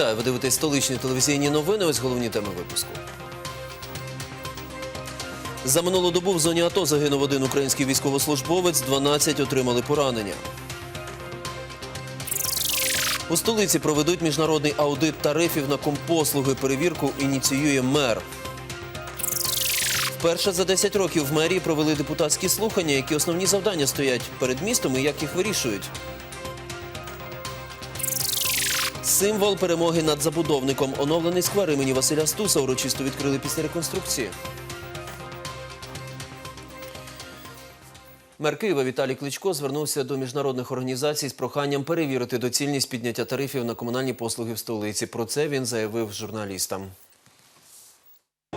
Вітаю, ви дивитесь столичні телевізійні новини. Ось головні теми випуску. За минулу добу в зоні АТО загинув один український військовослужбовець, 12 отримали поранення. У столиці проведуть міжнародний аудит тарифів на компослуги. Перевірку ініціює мер. Вперше за 10 років в мерії провели депутатські слухання, які основні завдання стоять перед містом і як їх вирішують. Символ перемоги над забудовником. Оновлений сквер імені Василя Стуса урочисто відкрили після реконструкції. Мер Києва Віталій Кличко звернувся до міжнародних організацій з проханням перевірити доцільність підняття тарифів на комунальні послуги в столиці. Про це він заявив журналістам.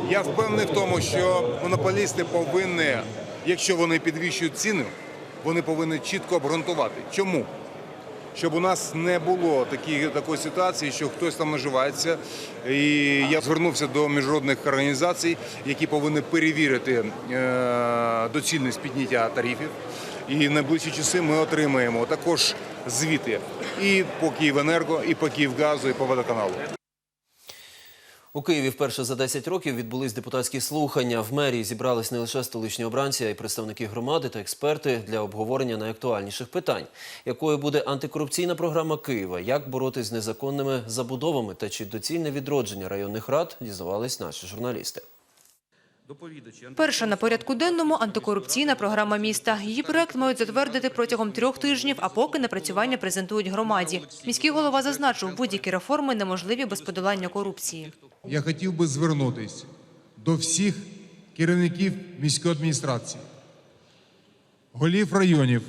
Я впевнений в тому, що монополісти повинні, якщо вони підвищують ціни, вони повинні чітко обґрунтувати. Чому? Щоб у нас не було такі, такої ситуації, що хтось там наживається. І я звернувся до міжнародних організацій, які повинні перевірити е, доцільність підняття тарифів. І найближчі часи ми отримаємо також звіти і по Київенерго, і по Київгазу, і по водоканалу. У Києві вперше за 10 років відбулись депутатські слухання. В мерії зібрались не лише столичні обранці, а й представники громади та експерти для обговорення найактуальніших питань. Якою буде антикорупційна програма Києва? Як боротись з незаконними забудовами та чи доцільне відродження районних рад? Дізнавались наші журналісти. Перша на порядку денному антикорупційна програма міста. Її проект мають затвердити протягом трьох тижнів, а поки напрацювання презентують громаді. Міський голова зазначив, будь-які реформи неможливі без подолання корупції. Я хотів би звернутися до всіх керівників міської адміністрації, голів районів,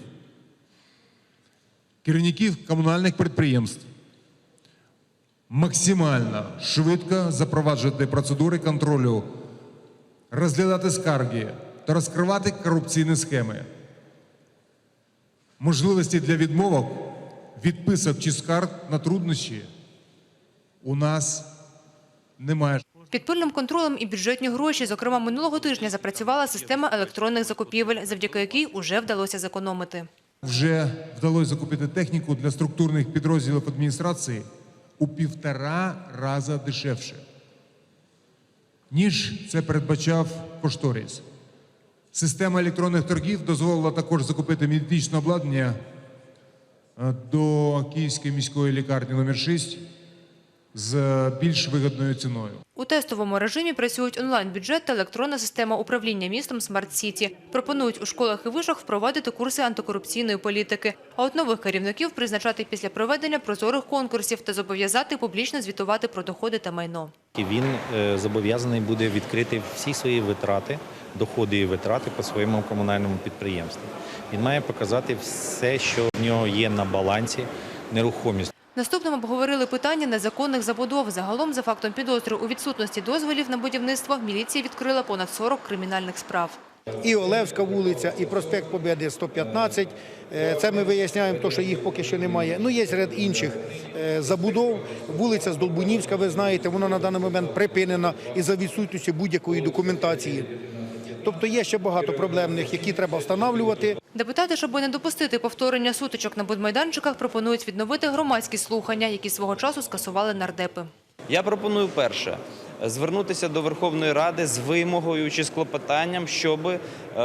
керівників комунальних підприємств. Максимально швидко запроваджувати процедури контролю, розглядати скарги та розкривати корупційні схеми. Можливості для відмовок, відписок чи скарг на труднощі у нас немає. Під пильним контролем і бюджетні гроші, зокрема минулого тижня, запрацювала система електронних закупівель, завдяки якій уже вдалося зекономити. Вже вдалося закупити техніку для структурних підрозділів адміністрації у півтора рази дешевше, ніж це передбачав кошторис. Система електронних торгів дозволила також закупити медичне обладнання е, до Київської міської лікарні номер 6 з більш вигідною ціною. У тестовому режимі працюють онлайн-бюджет та електронна система управління містом Смарт Сіті. Пропонують у школах і вишах впровадити курси антикорупційної політики, а от нових керівників призначати після проведення прозорих конкурсів та зобов'язати публічно звітувати про доходи та майно. Він е, зобов'язаний буде відкрити всі свої витрати, доходи і витрати по своєму комунальному підприємству. Він має показати все, що в нього є на балансі, нерухомість. Наступним обговорили питання незаконних забудов. Загалом, за фактом підозри у відсутності дозволів на будівництво, міліція відкрила понад 40 кримінальних справ. І Олевська вулиця, і проспект Побєди 115. Е, Це ми виясняємо, то, що їх поки що немає. Ну, є ряд інших е, забудов. Вулиця Здолбунівська, ви знаєте, вона на даний момент припинена із-за відсутності будь-якої документації. Тобто є ще багато проблемних, які треба встановлювати. Депутати, щоб не допустити повторення сутичок на будмайданчиках, пропонують відновити громадські слухання, які свого часу скасували нардепи. Я пропоную перше звернутися до Верховної Ради з вимогою чи з клопотанням, щоб е,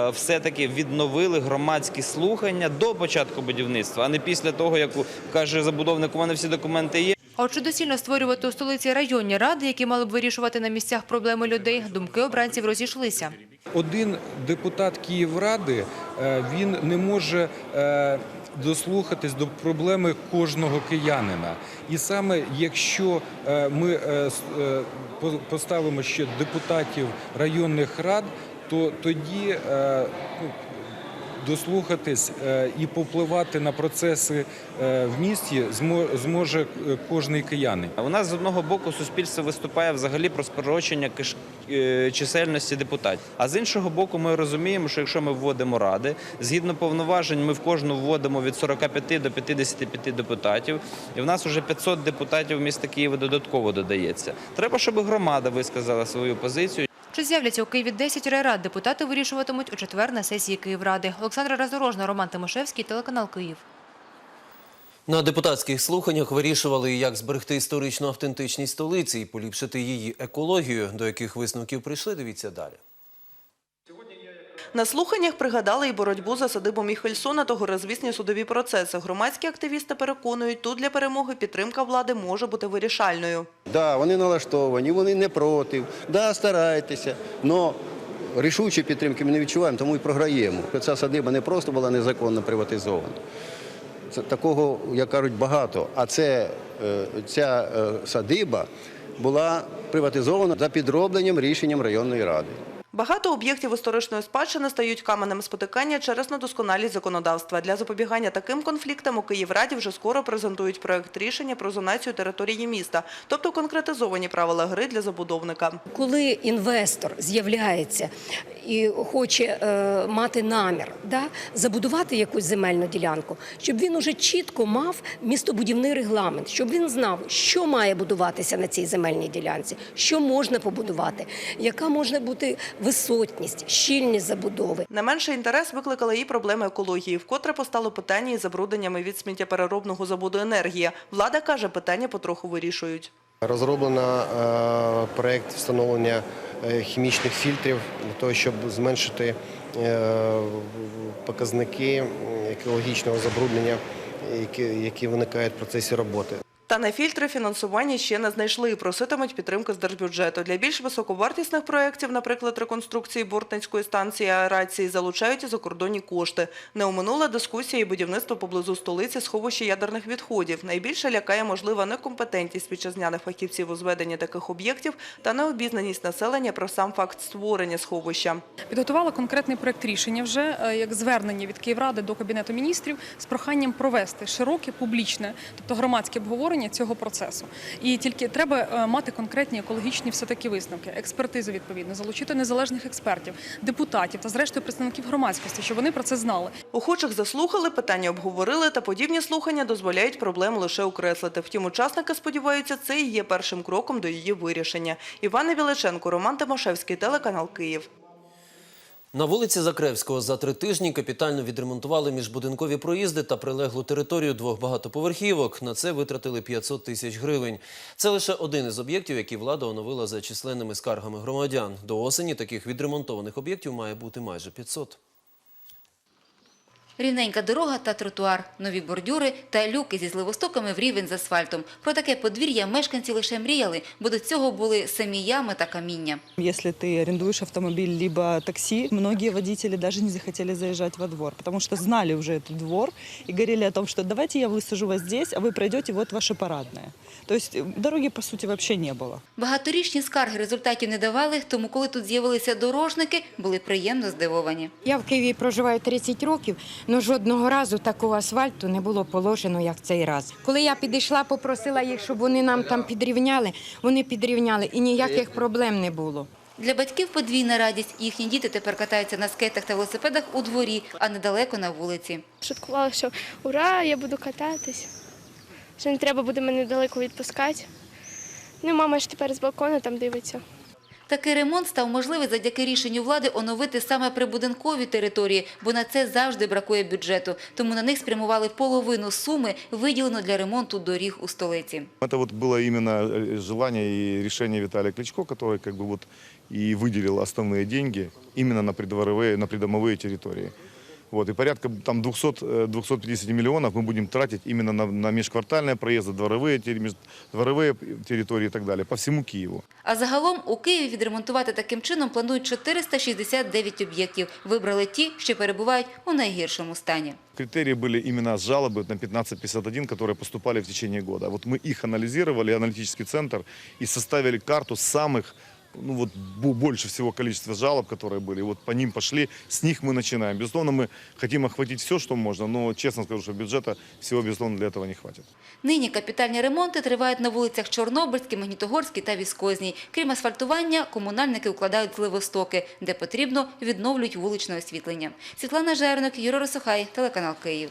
все-таки відновили громадські слухання до початку будівництва, а не після того, як каже забудовник, у мене всі документи є. А от доцільно створювати у столиці районні ради, які мали б вирішувати на місцях проблеми людей, думки обранців розійшлися. Один депутат Київради е, він не може е, дослухатись до проблеми кожного киянина. І саме якщо е, ми поставимо ще депутатів районних рад, то тоді ну, дослухатись е, і попливати на процеси е, в місті змо- зможе е, кожний киянин. У нас з одного боку суспільство виступає взагалі про скорочення чисельності депутатів. А з іншого боку, ми розуміємо, що якщо ми вводимо ради, згідно повноважень, ми в кожну вводимо від 45 до 55 депутатів, і в нас вже 500 депутатів міста Києва додатково додається. Треба, щоб громада висказала свою позицію. Чи з'являться у Києві 10 райрад, депутати вирішуватимуть у четвер на сесії Київради. Олександра Разорожна, Роман Тимошевський, телеканал Київ. На депутатських слуханнях вирішували, як зберегти історичну автентичність столиці і поліпшити її екологію. До яких висновків прийшли, дивіться далі. На слуханнях пригадали і боротьбу за садибу Міхельсона та горизвісні судові процеси. Громадські активісти переконують, тут для перемоги підтримка влади може бути вирішальною. Да, вони налаштовані, вони не проти. Да, старайтеся. Но рішучої підтримки ми не відчуваємо, тому і програємо. Ця садиба не просто була незаконно приватизована. Такого, як кажуть, багато. А е, ця е, садиба була приватизована за підробленням рішенням районної ради. Багато об'єктів історичної спадщини стають каменем спотикання через недосконалість законодавства. Для запобігання таким конфліктам у Київраді вже скоро презентують проект рішення про зонацію території міста, тобто конкретизовані правила гри для забудовника. Коли інвестор з'являється і хоче е, мати намір да, забудувати якусь земельну ділянку, щоб він уже чітко мав містобудівний регламент, щоб він знав, що має будуватися на цій земельній ділянці, що можна побудувати, яка може бути висотність, щільність забудови. Не менший інтерес викликали і проблеми екології, вкотре постало питання із забрудненнями від сміттєпереробного заводу «Енергія». Влада каже, питання потроху вирішують. Розроблено е, проєкт встановлення е, хімічних фільтрів для того, щоб зменшити е, показники екологічного забруднення, які, які виникають в процесі роботи. Та на фільтри фінансування ще не знайшли і проситимуть підтримки з держбюджету. Для більш високовартісних проєктів, наприклад, реконструкції Бортницької станції аерації, залучають і закордонні кошти. Не оминула дискусія і будівництво поблизу столиці сховища ядерних відходів. Найбільше лякає можлива некомпетентність вітчизняних фахівців у зведенні таких об'єктів та необізнаність населення про сам факт створення сховища. Підготувала конкретний проект рішення вже е, як звернення від Київради до Кабінету міністрів з проханням провести широке публічне, тобто громадське обговорення цього процесу. І тільки треба е, мати конкретні екологічні все таки висновки, експертизи відповідно, залучити незалежних експертів, депутатів та зрештою представників громадськості, щоб вони про це знали. Охочих заслухали, питання обговорили, та подібні слухання дозволяють проблему лише окреслити. Втім, учасники сподіваються, це і є першим кроком до її вирішення. Івана Віличенко, Роман Тимошевський, телеканал Київ. На вулиці Закревського за три тижні капітально відремонтували міжбудинкові проїзди та прилеглу територію двох багатоповерхівок. На це витратили 500 тисяч гривень. Це лише один із об'єктів, які влада оновила за численними скаргами громадян. До осені таких відремонтованих об'єктів має бути майже 500. Рівненька дорога та тротуар, нові бордюри та люки зі зливостоками в рівень з асфальтом. Про таке подвір'я мешканці лише мріяли, бо до цього були самі ями та каміння. Если ты арендуешь автомобиль либо такси, многие водители даже не захотели заезжать во двор, потому что знали уже этот двор и говорили о том, что давайте я высажу вас здесь, а вы пройдете, вот ваше парадное. То есть э, дороги, по сути, вообще не было. Багаторічні скарги результатів не давали, тому коли тут з'явилися дорожники, були приємно здивовані. Я в Києві проживаю 30 років, але жодного разу такого асфальту не було положено, як цей раз. Коли я підійшла, попросила їх, щоб вони нам там підрівняли, вони підрівняли і ніяких проблем не було. Для батьків подвійна радість. Їхні діти тепер катаються на скейтах та велосипедах у дворі, а недалеко на вулиці. Шуткувала, що ура, я буду кататись. Що не треба буде мене далеко відпускати. Ну, мама ж тепер з балкону там дивиться. Такий ремонт став можливий завдяки рішенню влади оновити саме прибудинкові території, бо на це завжди бракує бюджету. Тому на них спрямували половину суми, виділену для ремонту доріг у столиці. Это вот было именно э, желание и решение Виталия Кличко, который как бы вот и выделил основные деньги именно на придворовые, на придомовые территории. Вот, и порядка там 200, э, 250 миллионов мы будем тратить именно на, на межквартальные проезды, дворовые, терри- меж- дворовые территории и так далее, по всему Киеву. А загалом у Києві відремонтувати таким чином планують 469 об'єктів. Вибрали ті, що перебувають у найгіршому стані. Критерии были именно жалобы на 1551, которые поступали в течение года. Вот мы их анализировали, аналитический центр, и составили карту самых ну вот бо- больше всего количества жалоб, которые были. И вот по ним пошли, с них мы начинаем. Безусловно, мы хотим охватить все, что можно, но честно скажу, что бюджета всего, безусловно, для этого не хватит. Нині капітальні ремонти тривають на вулицях Чорнобильській, Магнітогорській та Віскозній. Крім асфальтування, комунальники укладають зливостоки, де потрібно відновлюють вуличне освітлення. Світлана Жерник, Юрій Росохай, телеканал Київ.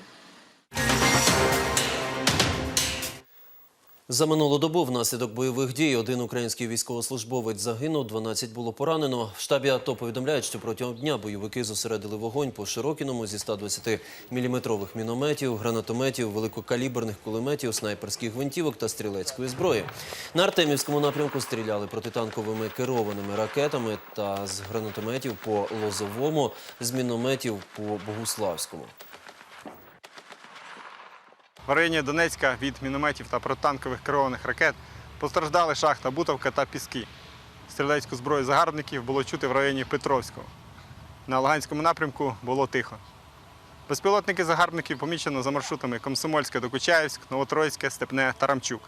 За минулу добу внаслідок бойових дій один український військовослужбовець загинув, 12 було поранено. В штабі АТО повідомляють, що протягом дня бойовики зосередили вогонь по Широкіному зі 120-мм мінометів, гранатометів, великокаліберних кулеметів, снайперських гвинтівок та стрілецької зброї. На Артемівському напрямку стріляли протитанковими керованими ракетами та з гранатометів по Лозовому, з мінометів по Богуславському. В районі Донецька від мінометів та протитанкових керованих ракет постраждали шахта Бутовка та Піски. Стрілецьку зброю загарбників було чути в районі Петровського. На Луганському напрямку було тихо. Безпілотники загарбників помічено за маршрутами Комсомольське до Кучаївськ, Новотроїцьке, Степне, Тарамчук.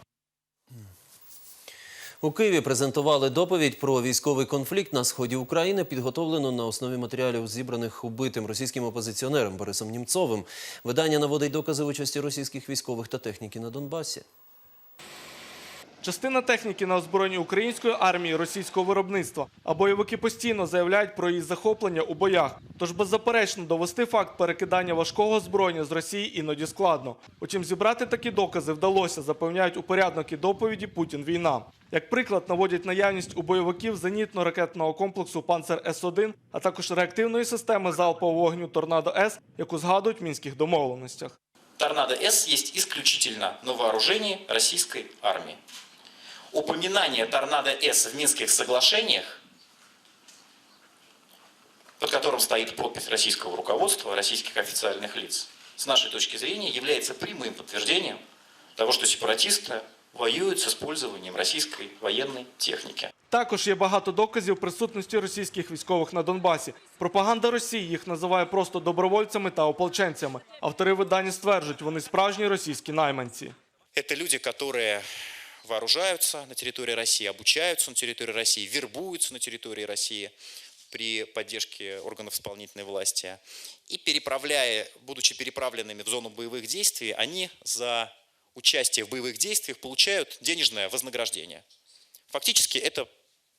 У Києві презентували доповідь про військовий конфлікт на сході України, підготовлену на основі матеріалів, зібраних убитим російським опозиціонером Борисом Німцовим. Видання наводить докази участі російських військових та техніки на Донбасі. Частина техніки на озброєнні української армії російського виробництва, а бойовики постійно заявляють про її захоплення у боях. Тож беззаперечно довести факт перекидання важкого озброєння з Росії іноді складно. Утім, зібрати такі докази вдалося, запевняють упорядники доповіді Путін війна. Як приклад наводять наявність у бойовиків зенітно-ракетного комплексу Панцер С-1, а також реактивної системи залпового вогню Торнадо С, яку згадують в мінських домовленостях. Торнадо С есть исключительно на вооружении российской армии Упоминание Торнадо С в Минских соглашениях, под которым стоит подпись российского руководства, российских официальных лиц, с нашей точки зрения является прямым подтверждением того, что сепаратисты воюют с использованием российской военной техники. Також є багато доказів присутності російських військових на Донбасі. Пропаганда Росії їх називає просто добровольцями та ополченцями. Автори видання стверджують, вони справжні російські найманці. Это люди, которые вооружаются на территории России, обучаются на территории России, вербуются на территории России при поддержке органов исполнительной власти. И переправляя, будучи переправленными в зону боевых действий, они за участие в боевых действиях получают денежное вознаграждение. Фактически это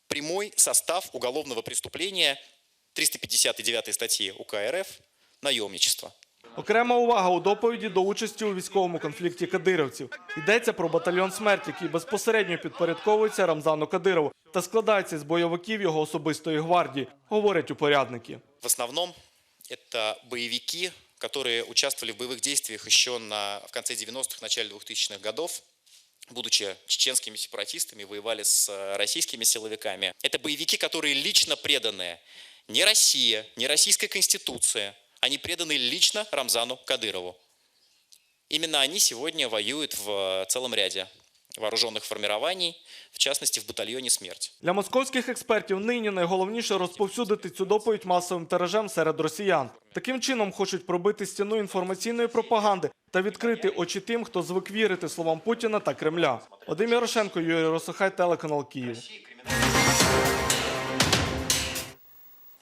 прямой состав уголовного преступления 359 статьи УК РФ «Наемничество». Окрема увага у доповіді до участі у військовому конфлікті кадировців. Йдеться про батальйон смерть, який безпосередньо підпорядковується Рамзану Кадирову та складається з бойовиків його особистої гвардії, говорять упорядники. В основном это боевики, которые участвовали в боевых действиях еще на, в конце 90-х, начале 2000-х годов, будучи чеченскими сепаратистами, воевали с э, российскими силовиками. Это боевики, которые лично преданы не России, не российской конституции, они преданы лично Рамзану Кадырову. Именно они сегодня воюют в э, целом ряде вооруженных формирований, в частности в батальоне «Смерть». Для московських експертів нині найголовніше розповсюдити цю доповідь масовим тиражем серед росіян. Таким чином хочуть пробити стіну інформаційної пропаганди та відкрити очі тим, хто звик вірити словам Путіна та Кремля. Вадим Ярошенко, Юрій Росохай, телеканал Київ.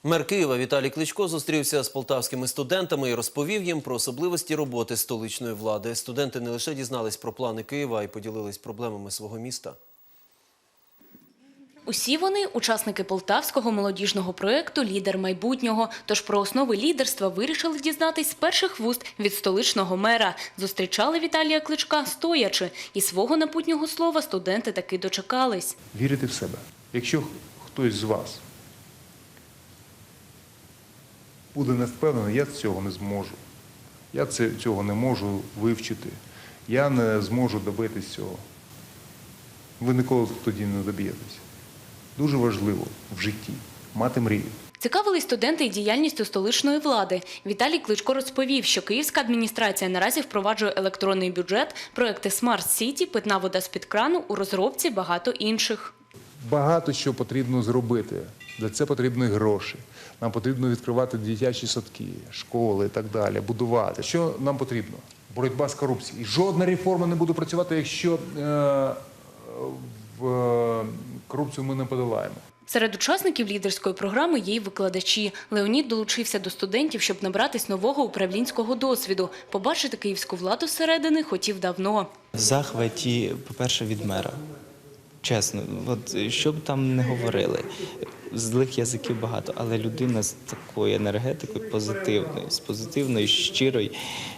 Мер Києва Віталій Кличко зустрівся з полтавськими студентами і розповів їм про особливості роботи столичної влади. Студенти не лише дізнались про плани Києва, а й поділились проблемами свого міста. Усі вони учасники полтавського молодіжного проєкту Лідер майбутнього. Тож про основи лідерства вирішили дізнатись з перших вуст від столичного мера. Зустрічали Віталія Кличка стоячи. І свого напутнього слова студенти таки дочекались. Вірити в себе. Якщо хтось з вас буде не впевнений, я цього не зможу. Я цього не можу вивчити. Я не зможу добитись цього. Ви ніколи тоді не доб'єтесь. Дуже важливо в житті мати мрію. Цікавились студенти і діяльністю столичної влади. Віталій Кличко розповів, що київська адміністрація наразі впроваджує електронний бюджет, проекти Smart City, питна вода з-під крану, у розробці багато інших. Багато що потрібно зробити. Для це потрібні гроші. Нам потрібно відкривати дитячі садки, школи і так далі, будувати. Що нам потрібно? Боротьба з корупцією. І жодна реформа не буде працювати, якщо е, в е, корупцію ми не подолаємо. Серед учасників лідерської програми є й викладачі. Леонід долучився до студентів, щоб набратись нового управлінського досвіду. Побачити київську владу зсередини хотів давно. В захваті, по-перше, від мера. Чесно, от що б там не говорили. Злих язиків багато, але людина з такою енергетикою позитивною, з позитивною, щирою,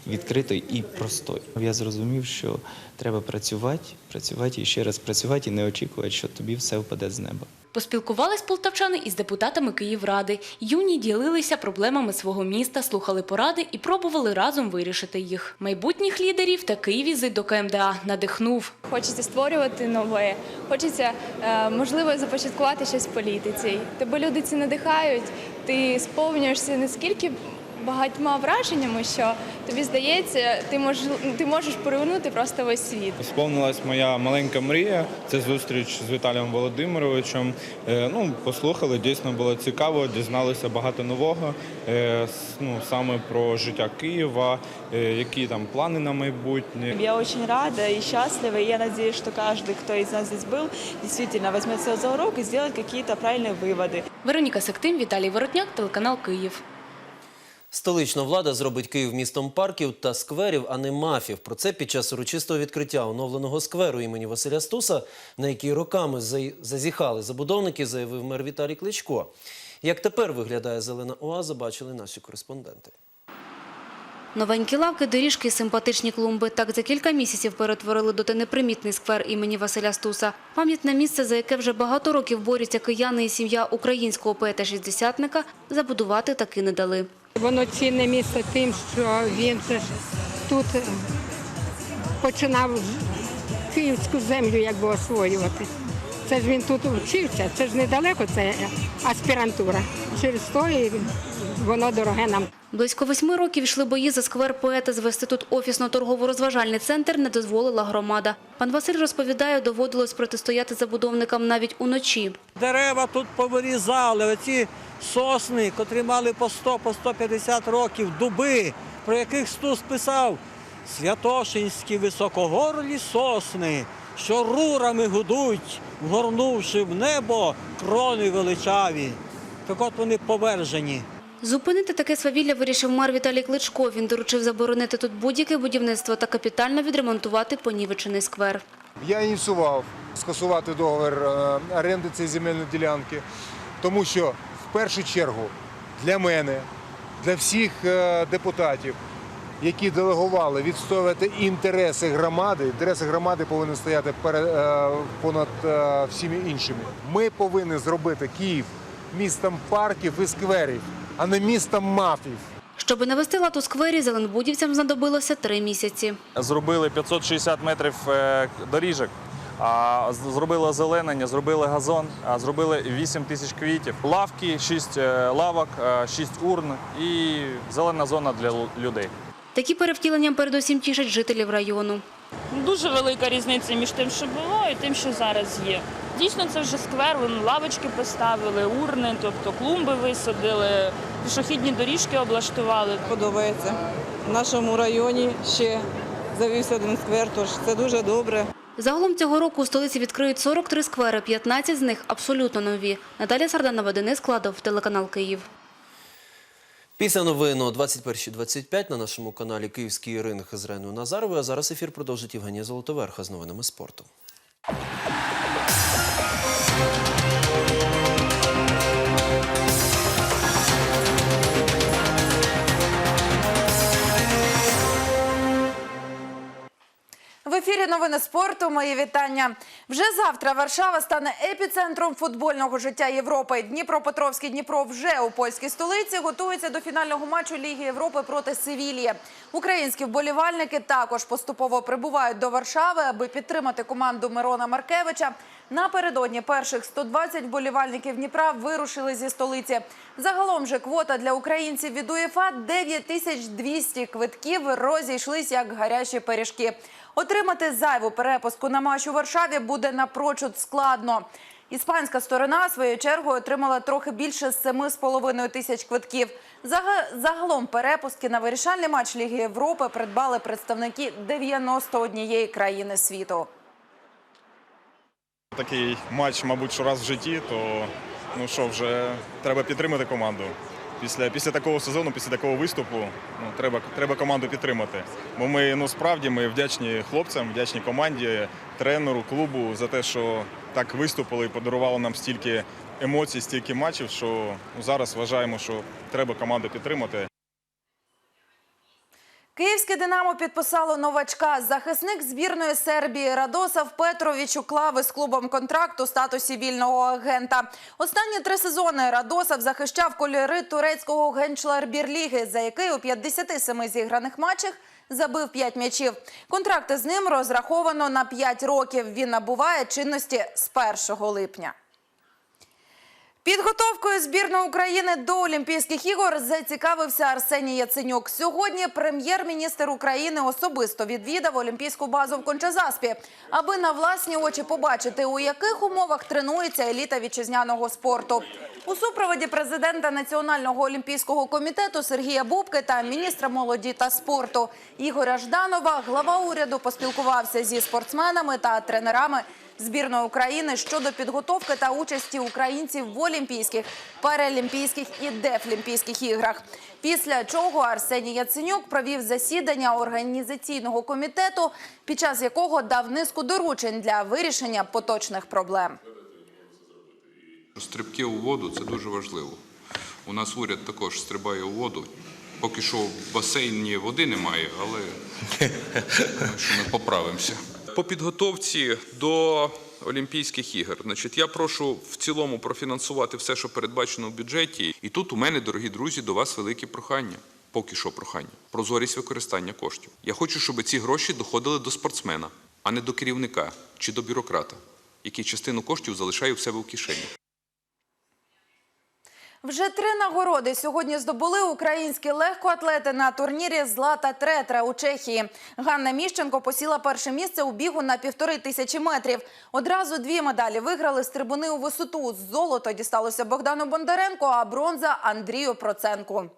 відкритою і простою. Я зрозумів, що треба працювати, працювати і ще раз працювати, і не очікувати, що тобі все впаде з неба. Поспілкувались полтавчани із депутатами Київради. Юні ділилися проблемами свого міста, слухали поради і пробували разом вирішити їх. Майбутніх лідерів такий візит до КМДА надихнув. Хочеться створювати нове, хочеться е, можливо започаткувати щось в політиці. Тебе люди ці надихають, ти сповнюєшся наскільки багатьма враженнями, що тобі здається, ти можеш ти можеш перевернути просто весь світ. Сповнилась моя маленька мрія. Це зустріч з Віталієм Володимировичем. Е, Ну, послухали, дійсно було цікаво, дізналися багато нового. е, с- Ну, саме про життя Києва, е, які там плани на майбутнє. Я очень рада и счастлива, и я надеюсь, что каждый, кто из нас здесь был, действительно возьмет себя за урок и сделает какие-то правильные выводи. Вероніка Сектим, Віталій Воротняк, телеканал Київ. Столична влада зробить Київ містом парків та скверів, а не мафів. Про це під час урочистого відкриття оновленого скверу імені Василя Стуса, на який роками зазіхали забудовники, заявив мер Віталій Кличко. Як тепер виглядає зелена оаза, бачили наші кореспонденти. Новенькі лавки, доріжки, симпатичні клумби. Так за кілька місяців перетворили доти непримітний сквер імені Василя Стуса. Пам'ятне місце, за яке вже багато років борються кияни і сім'я українського поета-шістдесятника, забудувати таки не дали. Воно цінне місце тим, що він же ж тут е, починав київську землю якби освоювати. Це ж він тут вчився, це ж недалеко, це аспірантура. Через то і воно дороге нам. Близько восьми років йшли бої за сквер поета. Звести тут офісно-торгово-розважальний центр не дозволила громада. Пан Василь розповідає, доводилось протистояти забудовникам навіть уночі. Дерева тут повирізали, оці сосни, котрі мали по 100, по 150 років, дуби, про яких Стус писав. Святошинські високогорлі сосни, що рурами гудуть, вгорнувши в небо крони величаві. Так от вони повержені. Зупинити таке свавілля вирішив мер Віталій Кличко. Він доручив заборонити тут будь-яке будівництво та капітально відремонтувати понівечений сквер. Я ініціював скасувати договір е, оренди цієї земельної ділянки, тому що першу чергу для мене, для всіх е, депутатів, які делегували відстоювати інтереси громади, інтереси громади повинні стояти перед, е, понад е, всіми іншими. Ми повинні зробити Київ містом парків і скверів, а не містом мафів. Щоби навести лад у сквері, зеленбудівцям знадобилося три місяці. Зробили 560 метрів доріжок, зробили озеленення, зробили газон, а зробили 8 тисяч квітів, лавки, 6 лавок, 6 урн і зелена зона для людей. Такі перевтілення передусім тішать жителів району. Дуже велика різниця між тим, що було, і тим, що зараз є. Дійсно, це вже сквер, вон лавочки поставили, урни, тобто клумби висадили, пішохідні доріжки облаштували. Подобається. В нашому районі ще завівся один сквер, тож це дуже добре. Загалом цього року у столиці відкриють 43 сквери, 15 з них абсолютно нові. Наталія Сарданова, Денис Складов, телеканал Київ. Після новин о 21.25 на нашому каналі Київський ринг з Реною Назаровою. А зараз ефір продовжить Євгенія Золотоверха з новинами спорту. В ефірі новини спорту. Мої вітання. Вже завтра Варшава стане епіцентром футбольного життя Європи. Дніпропетровський Дніпро вже у польській столиці готується до фінального матчу Ліги Європи проти Севілії. Українські вболівальники також поступово прибувають до Варшави, аби підтримати команду Мирона Маркевича. Напередодні перших 120 вболівальників Дніпра вирушили зі столиці. Загалом же квота для українців від УЄФА 9200 квитків розійшлись як гарячі пиріжки. Отримати зайву перепустку на матч у Варшаві буде напрочуд складно. Іспанська сторона своєю чергою отримала трохи більше 7,5 тисяч квитків. Загалом перепустки на вирішальний матч Ліги Європи придбали представники 91 країни світу. Такий матч, мабуть, що раз в житті, то ну що, вже треба підтримати команду. Після, після такого сезону, після такого виступу, ну, треба, треба команду підтримати. Бо ми ну, справді ми вдячні хлопцям, вдячні команді, тренеру, клубу за те, що так виступили і подарували нам стільки емоцій, стільки матчів, що ну, зараз вважаємо, що треба команду підтримати. Київське «Динамо» підписало новачка. Захисник збірної Сербії Радосав Петрович уклав із клубом контракт у статусі вільного агента. Останні три сезони Радосав захищав кольори турецького Генчларбірліги, за який у 57 зіграних матчах забив 5 м'ячів. Контракт із ним розраховано на 5 років. Він набуває чинності з 1 липня. Підготовкою збірної України до Олімпійських ігор зацікавився Арсеній Яценюк. Сьогодні прем'єр-міністр України особисто відвідав олімпійську базу в Кончазаспі, аби на власні очі побачити, у яких умовах тренується еліта вітчизняного спорту. У супроводі президента Національного олімпійського комітету Сергія Бубки та міністра молоді та спорту Ігоря Жданова глава уряду поспілкувався зі спортсменами та тренерами збірної України щодо підготовки та участі українців в Олімпійських, Паралімпійських і Дефлімпійських іграх. Після чого Арсеній Яценюк провів засідання організаційного комітету, під час якого дав низку доручень для вирішення поточних проблем. Стрибки у воду це дуже важливо. У нас уряд також стрибає у воду. Поки що в басейні води немає, але що ми поправимося. По підготовці до Олімпійських ігор, значить, я прошу в цілому профінансувати все, що передбачено в бюджеті. І тут у мене, дорогі друзі, до вас велике прохання. Поки що прохання. Прозорість використання коштів. Я хочу, щоб ці гроші доходили до спортсмена, а не до керівника чи до бюрократа, який частину коштів залишає у себе в кишені. Вже три нагороди сьогодні здобули українські легкоатлети на турнірі Злата Третра у Чехії. Ганна Міщенко посіла перше місце у бігу на півтори тисячі метрів. Одразу дві медалі виграли з трибуни у висоту. Золото дісталося Богдану Бондаренко, а бронза Андрію Проценку.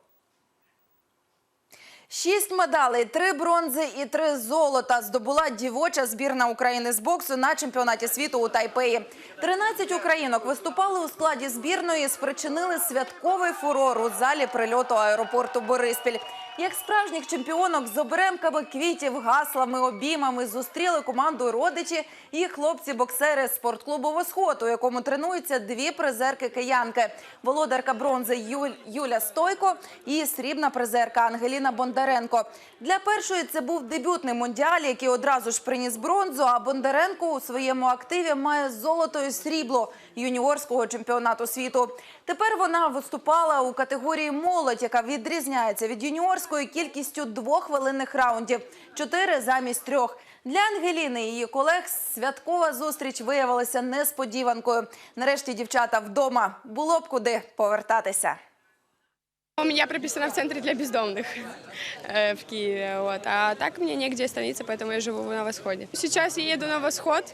Шість медалей, три бронзи і три золота здобула дівоча збірна України з боксу на чемпіонаті світу у Тайпеї. 13 українок виступали у складі збірної, і спричинили святковий фурор у залі прильоту аеропорту Бориспіль. Як справжніх чемпіонок з оберемками квітів, гаслами, обіймами зустріли команду родичі і хлопці-боксери спортклубу «Восход», у якому тренуються дві призерки киянки. Володарка бронзи Юль, Юля Стойко і срібна призерка Ангеліна Бондаренко. Для першої це був дебютний мундіаль, який одразу ж приніс бронзу, а Бондаренко у своєму активі має золото і срібло юніорського чемпіонату світу. Тепер вона виступала у категорії молодь, яка відрізняється від юніорської кількістю двох хвилинних раундів – чотири замість трьох. Для Ангеліни і її колег святкова зустріч виявилася несподіванкою. Нарешті дівчата вдома було б куди повертатися. Я прописана в центре для бездомных э, в Киеве, вот. а так мне негде остановиться, поэтому я живу на Восходе. Сейчас я еду на Восход,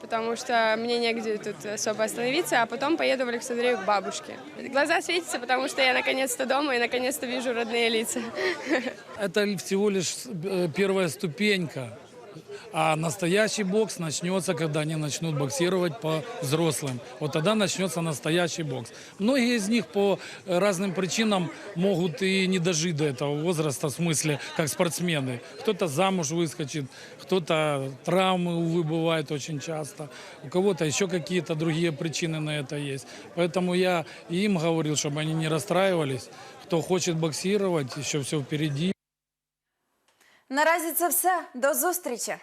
потому что мне негде тут особо остановиться, а потом поеду в Александрию к бабушке. Глаза светятся, потому что я наконец-то дома и наконец-то вижу родные лица. Это всего лишь э, первая ступенька. А настоящий бокс начнется, когда они начнут боксировать по взрослым. Вот тогда начнется настоящий бокс. Многие из них по разным причинам могут и не дожить до этого возраста, в смысле, как спортсмены. Кто-то замуж выскочит, кто-то травмы, увы, бывают очень часто. У кого-то еще какие-то другие причины на это есть. Поэтому я им говорил, чтобы они не расстраивались. Кто хочет боксировать, еще все впереди. Наразі це все. До зустрічі!